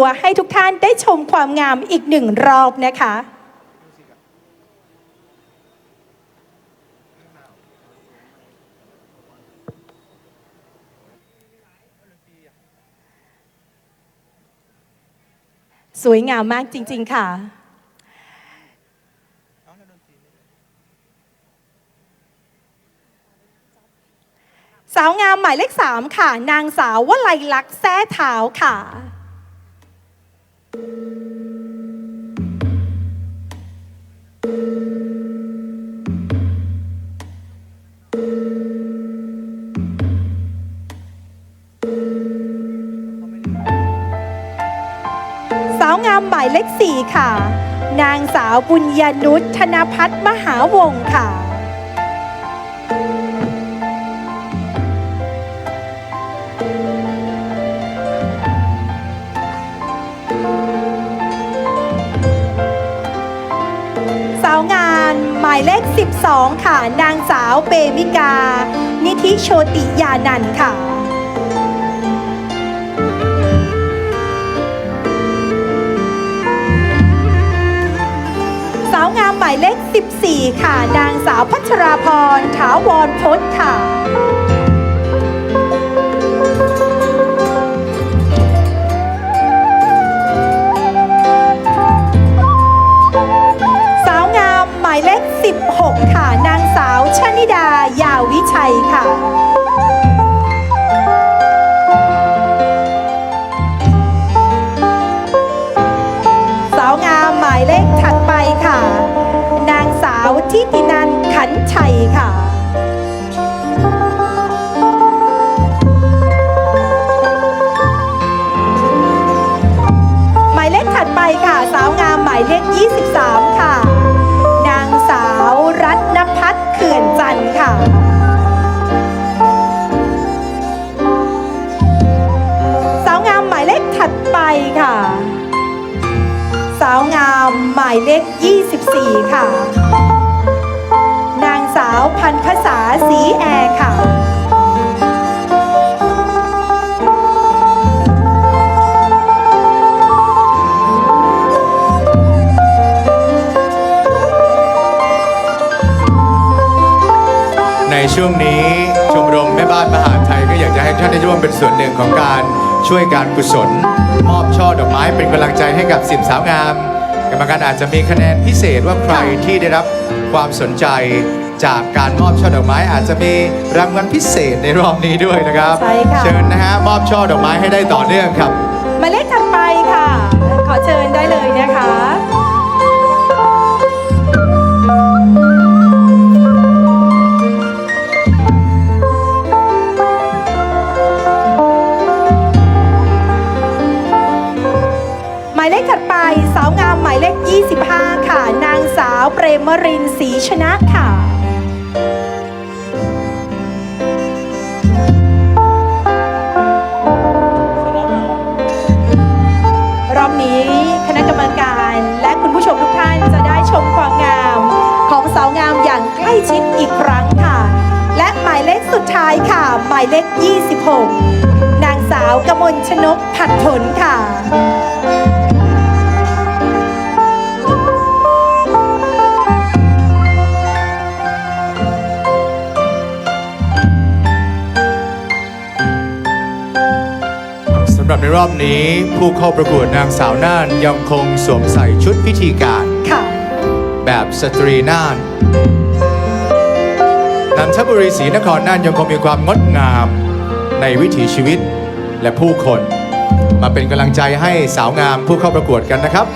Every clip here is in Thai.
วให้ทุกท่านได้ชมความงามอีกหนึ่งรอบนะคะสวยงามมากจริง ๆ ค่ะ สาวงามหมายเลขสามค่ะ นางสาววลัยลักษณ์แท้เท้าค่ะ สาวงามหมายเลขสี่ค่ะ นางสาวบุญญานุชธนพัฒน์มหาวงศ์ค่ะ 12 ค่ะ นางสาวเปมิกา นิธิโชติยานันท์ค่ะสาวงามหมายเลข 14 ค่ะ นางสาวพัชราพร ถาวรพจน์ค่ะาวพันภาษาสีแอร์ค่ะในช่วงนี้ชมรมแม่บ้านมหาไทยก็อยากจะให้ท่านได้ร่วมเป็นส่วนหนึ่งของการช่วยการกุศล มอบช่อดอกไม้เป็นกำลังใจให้กับสิบสาวงาม กรรมการอาจจะมีคะแนนพิเศษว่าใครที่ได้รับความสนใจ จากการมอบช่อดอกไม้อาจจะมีรางวัลพิเศษในรอบนี้ด้วยนะครับ ใช่ค่ะ เชิญนะฮะมอบช่อดอกไม้ให้ได้ต่อเนื่องครับ หมายเลขถัดไปค่ะ ขอเชิญได้เลยนะคะ หมายเลขถัดไปสาวงามหมายเลข 25 ค่ะ นางสาวเปรมรินทร์ศรีชนะค่ะายเลข 26 นางสาวกมลชนกผัดผลค่ะสำหรับในรอบนี้ผู้เข้าประกวดนางสาวน่านยังคงสวมใส่ชุดพิธีการค่ะแบบสตรีน่าน นันทบุรีศรีนครน่านยังคงมีความงดงามในวิถีชีวิตและผู้คน มาเป็นกำลังใจให้สาวงามผู้เข้าประกวดกันนะครับ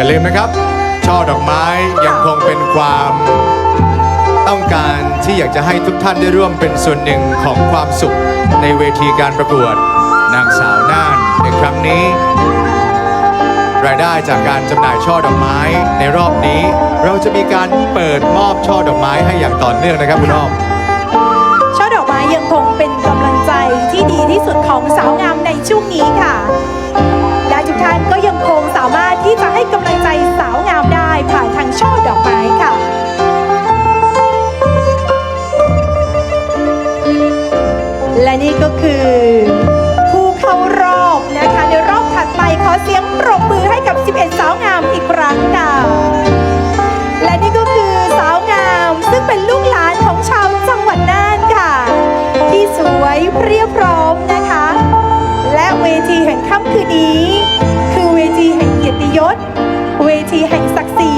ย่าลืมนะครับ ช่อดอกไม้ยังคงเป็นความต้องการที่อยากจะให้ทุกท่านได้ร่วมเป็นส่วนหนึ่งของความสุขในเวทีการประกวด นางสาวน่านในครั้งนี้ รายได้จากการจำหน่ายช่อดอกไม้ในรอบนี้ เราจะมีการเปิดมอบช่อดอกไม้ให้อย่างต่อเนื่องนะครับคุณอ้อมช่อดอกไม้ยังคงเป็นกำลังใจที่ดีที่สุดของสาวงามในช่วงนี้ค่ะ คือ ผู้เข้ารอบนะคะ ในรอบถัดไปขอเสียงปรบมือให้กับ 11 สาวงามอีกครั้งค่ะและนี่ก็คือสาวงาม ซึ่งเป็นลูกหลานของชาวจังหวัดน่านค่ะ ที่สวยเพรียบพร้อมนะคะ และเวทีแห่งค่ำคืนนี้ คือเวทีแห่งเกียรติยศ เวทีแห่งศักดิ์ศรี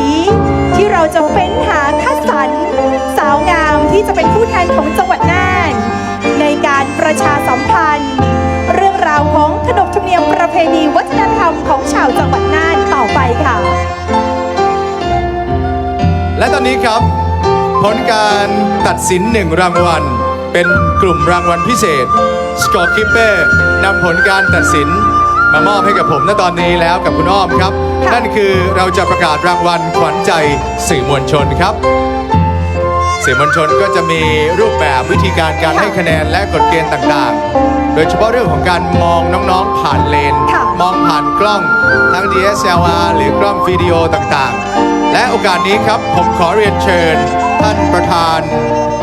ที่เราจะเฟ้นหาคัดสรรสาวงามที่จะเป็นผู้แทนของจัง ณีวัฒนธรรมของชาวจังหวัดน่านต่อไปค่ะ และตอนนี้ครับ ผลการตัดสินหนึ่งรางวัล เป็นกลุ่มรางวัลพิเศษ Score Keeper นำผลการตัดสินมามอบให้กับผมณตอนนี้แล้วกับคุณอ้อมครับค่ะนั่นคือเราจะประกาศรางวัลขวัญใจสื่อมวลชนครับ สื่อมวลชนก็จะมีรูปแบบวิธีการการให้คะแนนและกฎเกณฑ์ต่างๆโด ยเฉพาะเรื่องของการมองน้องๆผ่านเลนค่ะมองผ่านกล้องทั้ง DSLR หรือกล้องวิดีโอต่างๆ และโอกาสนี้ครับผมขอเรียนเชิญ ท่านประธาน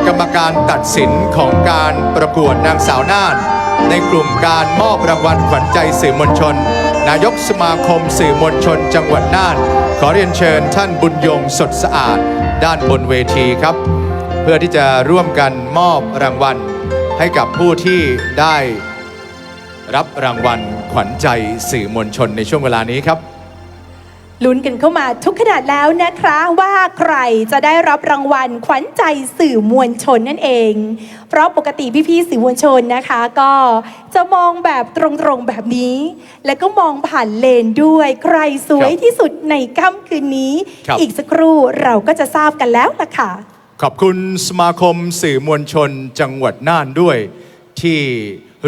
กรรมการตัดสินของการประกวดนางสาวน่าน ในกลุ่มการมอบรางวัลขวัญใจสื่อมวลชน นายกสมาคมสื่อมวลชน จังหวัดน่าน ขอเรียนเชิญท่านบุญยงสดสะอาด ด้านบนเวทีครับ เพื่อที่จะร่วมกันมอบรางวัลให้กับผู้ที่ได้ รับรางวัลขวัญใจสื่อมวลชนในช่วงเวลานี้ครับ ลุ้นกันเข้ามาทุกขนาดแล้วนะคะ ว่าใครจะได้รับรางวัลขวัญใจสื่อมวลชนนั่นเอง เพราะปกติพี่ๆสื่อมวลชนนะคะ ก็จะมองแบบตรงๆแบบนี้ แล้วก็มองผ่านเลนด้วย ใครสวยครับที่สุดในค่ำคืนนี้ ครับ อีกสักครู่เราก็จะทราบกันแล้วล่ะค่ะ ขอบคุณสมาคมสื่อมวลชนจังหวัดน่านด้วย ที่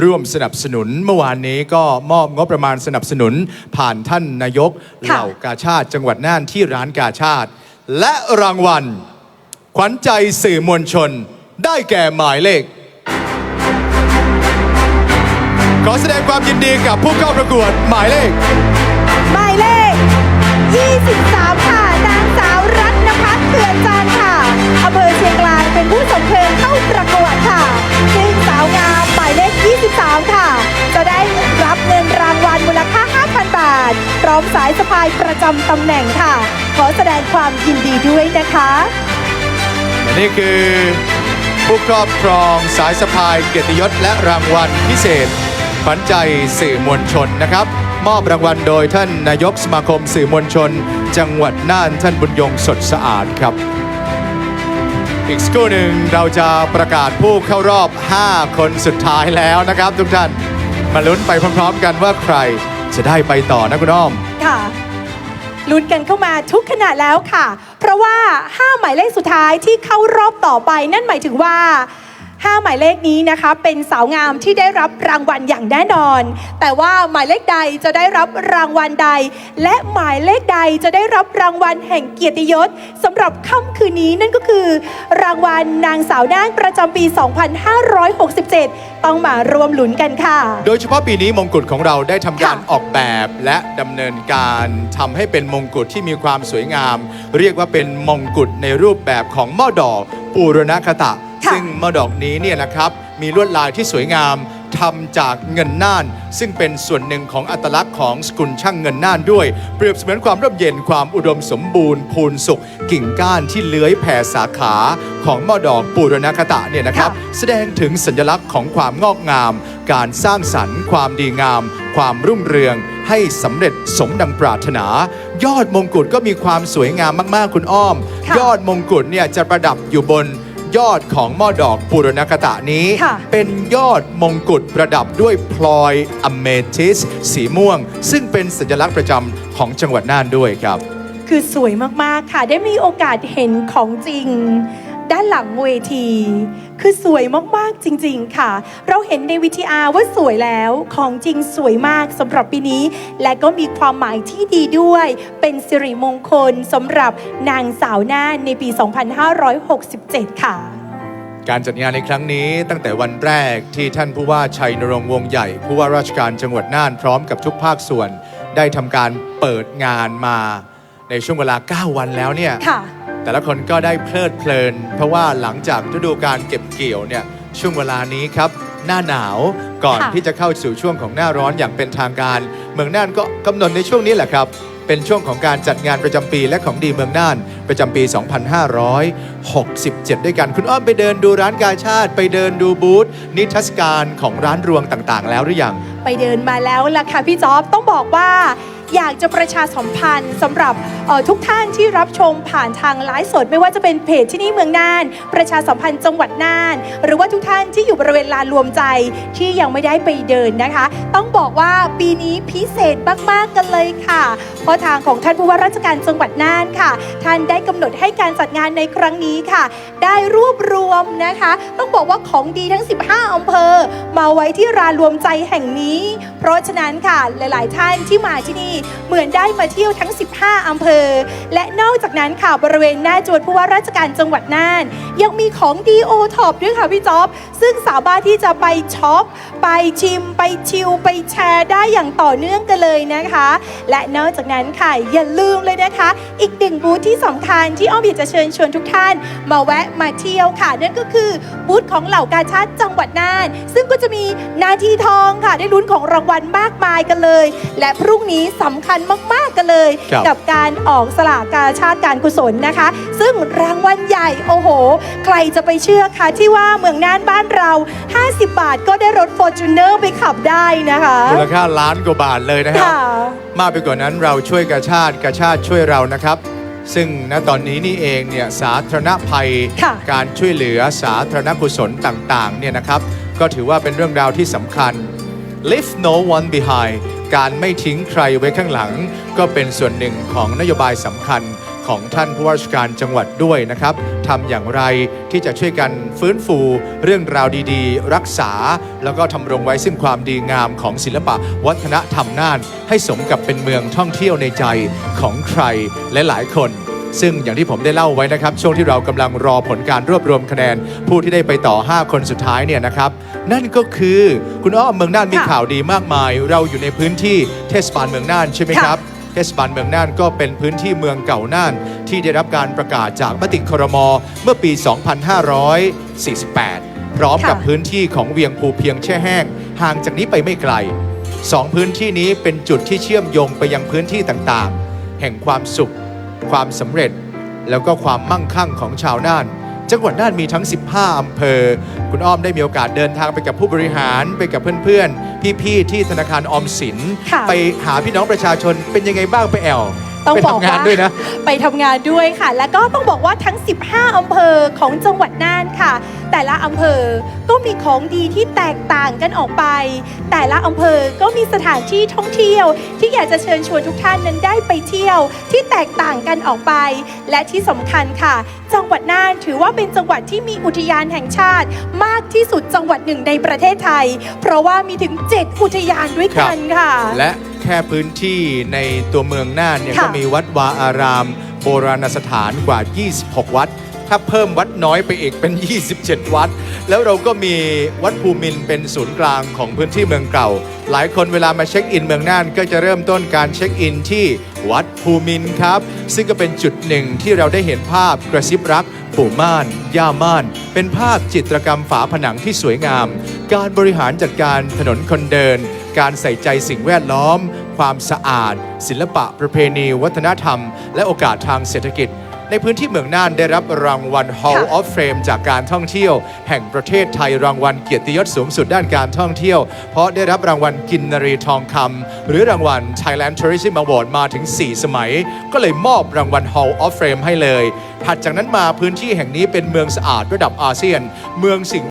ร่วมสนับสนุนเมื่อวานนี้ก็มอบงบประมาณสนับสนุนผ่านท่านนายกค่ะเหล่ากาชาติจังหวัดน่านที่ร้านกาชาติ และรางวัล ขวัญใจสื่อมวลชน ได้แก่หมายเลข ขอแสดงความยินดีกับผู้เข้าประกวดหมายเลข หมายเลข 23 ค่ะ นางสาวรัตนพัฒน์เขื่อนจันทร์ค่ะอำเภอเชียงรายเป็นผู้ส่งเพลงเข้าประกวดค่ะ 23 ค่ะ จะได้รับเงินรางวัลมูลค่า 5,000 บาท พร้อมสายสะพายประจำตำแหน่งค่ะ ขอแสดงความยินดีด้วยนะคะและนี่คือผู้ครอบครองสายสะพายเกียรติยศและรางวัลพิเศษขวัญใจสื่อมวลชนนะครับ มอบรางวัลโดยท่านนายกสมาคมสื่อมวลชน จังหวัดน่านท่านบุญยงสดสะอาดครับ อีกสักครู่หนึ่งเราจะประกาศผู้เข้ารอบ 5 คนสุดท้ายแล้วนะครับ ทุกท่าน มาลุ้นไปพร้อมๆกันว่าใครจะได้ไปต่อนะคุณอ้อม ค่ะลุ้นกันเข้ามาทุกขณะแล้วค่ะ เพราะว่า 5 หมายเลขสุดท้ายที่เข้ารอบต่อไปนั่นหมายถึงว่า 5 หมายเลขนี้นะคะเป็นสาวงามที่ได้รับรางวัลอย่างแน่นอน แต่ว่าหมายเลขใดจะได้รับรางวัลใด และหมายเลขใดจะได้รับรางวัลแห่งเกียรติยศสำหรับค่ำคืนนี้นั่นก็คือ รางวัลนางสาวน่านประจำปี 2567 ต้องมารวมลุ้นกันค่ะ โดยเฉพาะปีนี้มงกุฎของเราได้ทำการค่ะออกแบบและดำเนินการทำให้เป็นมงกุฎที่มีความสวยงาม เรียกว่าเป็นมงกุฎในรูปแบบของหม้อดอกปูรณคตะ ค่ะซึ่งหม้อดอกนี้เนี่ยนะครับมีลวดลายที่สวยงามทำจากเงินน่าน ซึ่งเป็นส่วนหนึ่งของอัตลักษณ์ของสกุลช่างเงินน่านด้วย เปรียบเสมือนความร่มเย็นความอุดมสมบูรณ์พูนสุข กิ่งก้านที่เลื้อยแผ่สาขาของหม้อดอกปูรณคตะเนี่ยนะครับค่ะแสดงถึงสัญลักษณ์ของความงอกงาม การสร้างสรรค์ ความดีงาม ความรุ่งเรือง ให้สำเร็จสมดังปรารถนา ยอดมงกุฎก็มีความสวยงามมากๆคุณอ้อมค่ะยอดมงกุฎเนี่ยจะประดับอยู่บน ยอดของหม้อดอกปูรณคตะนี้ ค่ะ เป็นยอดมงกุฎประดับด้วยพลอยอเมทิสสีม่วง ซึ่งเป็นสัญลักษณ์ประจำของจังหวัดน่านด้วยครับ คือสวยมาก ๆ ค่ะ ได้มีโอกาสเห็นของจริง ด้านหลังเวที คือสวยมากๆจริงๆค่ะ เราเห็นในวิทีอาร์ว่าสวยแล้วของจริงสวยมากสำหรับปีนี้ และก็มีความหมายที่ดีด้วย เป็นสิริมงคลสำหรับนางสาวน่านในปี 2567 ค่ะ การจัดงานในครั้งนี้ตั้งแต่วันแรกที่ท่านผู้ว่าชัยนรงค์วงศ์ใหญ่ ผู้ว่าราชการจังหวัดน่านพร้อมกับทุกภาคส่วน ได้ทำการเปิดงานมาในช่วงเวลา 9 วันแล้วเนี่ยค่ะ แต่ละคนก็ได้เพลิดเพลิน เพราะว่าหลังจากฤดูการเก็บเกี่ยวเนี่ยช่วงเวลานี้ครับหน้าหนาวก่อนค่ะ ที่จะเข้าสู่ช่วงของหน้าร้อนอย่างเป็นทางการ เมืองน่านก็กำหนดในช่วงนี้แหละครับ เป็นช่วงของการจัดงานประจำปีและของดีเมืองน่าน ประจำปี 2567 ด้วยกัน คุณอ้อมไปเดินดูร้านกาชาติ ไปเดินดูบูธนิทรรศการของร้านรวงต่างๆ แล้วหรือยัง ไปเดินมาแล้วล่ะค่ะพี่จ๊อบต้องบอกว่า อยากจะประชาสัมพันธ์สำหรับทุกท่านที่รับชมผ่านทางไลฟ์สด ไม่ว่าจะเป็นเพจที่นี่เมืองน่าน ประชาสัมพันธ์จังหวัดน่าน หรือว่าทุกท่านที่อยู่บริเวณลานรวมใจที่ยังไม่ได้ไปเดินนะคะ ต้องบอกว่าปีนี้พิเศษมากๆกันเลยค่ะ เพราะทางของท่านผู้ว่าราชการจังหวัดน่านค่ะ ท่านได้กำหนดให้การจัดงานในครั้งนี้ค่ะ ได้รวบรวมนะคะ ต้องบอกว่าของดีทั้ง 15อำเภอ มาไว้ที่รานรวมใจแห่งนี้ เพราะฉะนั้นค่ะหลาย ๆ ท่านที่มาที่นี่เหมือนได้มาเที่ยวทั้ง 15 อำเภอ และนอกจากนั้นค่ะบริเวณหน้าจวนผู้ว่าราชการจังหวัดน่าน ยังมีของดีโอท็อปด้วยค่ะพี่จ๊อบ ซึ่งสามารถที่จะไปช็อป ไปชิม ไปชิล ไปแชร์ได้อย่างต่อเนื่องกันเลยนะคะ และนอกจากนั้นค่ะอย่าลืมเลยนะคะ อีกหนึ่งบูธที่สำคัญที่อ้อมอยากจะเชิญชวนทุกท่าน มาแวะมาเที่ยวค่ะนั่นก็คือบูธของเหล่ากาชาติจังหวัดน่าน ซึ่งก็จะมีนาทีทองค่ะได้ลุ้นของรางวัลมากมายกันเลย และพรุ่งนี้สำคัญมาก ๆ กันเลยครับกับการออกสลากกาชาติการกุศลนะคะ ซึ่งรางวัลใหญ่โอ้โห ใครจะไปเชื่อคะที่ว่าเมืองน่านบ้านเรา 50 บาทก็ได้รถ f o r t u n e r ไปขับได้นะคะมูลค่าล้านกว่าบาทเลยนะครับค่ะมากไปกว่านั้นเราช่วยกาชาติกาชาติช่วยเรานะครับซึ่งณตอนนี้นี่เองเนี่ยสาธารณภัยค่ะการช่วยเหลือสาธารณกุศลต่างๆเนี่ยนะครับ ก็ถือว่าเป็นเรื่องราวที่สำคัญ Leave no one behind การไม่ทิ้งใครไว้ข้างหลัง ก็เป็นส่วนหนึ่งของนโยบายสำคัญของท่านผู้ว่าราชการจังหวัดด้วยนะครับทำอย่างไรที่จะช่วยกันฟื้นฟูเรื่องราวดีๆ รักษา แล้วก็ทำรงไว้ซึ่งความดีงามของศิลปะวัฒนธรรมน่าน ให้สมกับเป็นเมืองท่องเที่ยวในใจของใครและหลายคน ซึ่งอย่างที่ผมได้เล่าไว้นะครับ ช่วงที่เรากำลังรอผลการรวบรวมคะแนน ผู้ที่ได้ไปต่อ 5 คนสุดท้ายเนี่ยนะครับ นั่นก็คือคุณอ้อมเมืองน่านมีค่ะข่าวดีมากมาย เราอยู่ในพื้นที่เทศบาลเมืองน่านใช่ไหมครับเทศบาลเมืองน่านก็เป็นพื้นที่เมืองเก่าน่าน ที่ได้รับการประกาศจากมติครมเมื่อปี 2548 พร้อมกับค่ะพื้นที่ของเวียงภูเพียงแช่แห้ง ห่างจากนี้ไปไม่ไกลสองพื้นที่นี้เป็นจุดที่เชื่อมโยงไปยังพื้นที่ต่างๆ แห่งความสุข ความสำเร็จแล้วก็ความมั่งคั่งของชาวน่าน จังหวัดน่านมีทั้ง 15 อำเภอ คุณอ้อมได้มีโอกาสเดินทางไปกับผู้บริหารไปกับเพื่อนๆ พี่ๆ ที่ธนาคารออมสิน ค่ะ ไปหาพี่น้องประชาชนเป็นยังไงบ้างไปแอลต้องไปบอกทำงานว่าด้วยนะ ไปทำงานด้วยค่ะ แล้วก็ต้องบอกว่าทั้ง 15 อำเภอของจังหวัดน่านค่ะ แต่ละอำเภอก็มีของดีที่แตกต่างกันออกไป แต่ละอำเภอก็มีสถานที่ท่องเที่ยว ที่อยากจะเชิญชวนทุกท่านนั้นได้ไปเที่ยว ที่แตกต่างกันออกไป และที่สำคัญค่ะ จังหวัดน่านถือว่าเป็นจังหวัดที่มีอุทยานแห่งชาติ มากที่สุดจังหวัดหนึ่งในประเทศไทย เพราะว่ามีถึง 7 อุทยานด้วยกันค่ะ และแค่พื้นที่ในตัวเมืองน่านเนี่ยค่ะก็มีวัดวาอาราม โบราณสถานกว่า 26 วัด ถ้าเพิ่มวัดน้อยไปอีกเป็น 27 วัด แล้วเราก็มีวัดภูมินเป็นศูนย์กลางของพื้นที่เมืองเก่า หลายคนเวลามาเช็คอินเมืองน่านก็จะเริ่มต้นการเช็คอินที่วัดภูมินครับ ซึ่งก็เป็นจุดหนึ่งที่เราได้เห็นภาพกระซิบรักปู่ม่าน ย่าม่าน เป็นภาพจิตรกรรมฝาผนังที่สวยงาม การบริหารจัดการถนนคนเดิน การใส่ใจสิ่งแวดล้อม ความสะอาด ศิลปะประเพณี วัฒนธรรม และโอกาสทางเศรษฐกิจ ในพื้นที่เมืองน่านได้รับรางวัล Hall of Fame จากการท่องเที่ยว แห่งประเทศไทยรางวัลเกียรติยศสูงสุดด้านการท่องเที่ยว เพราะได้รับรางวัลกินนรีทองคำหรือรางวัล Thailand Tourism Award มาถึง 4 สมัย ก็เลยมอบรางวัล Hall of Fame ให้เลย ถัดจากนั้นมาพื้นที่แห่งนี้เป็นเมืองสะอาดระดับอาเซียน เมืองสิ่ง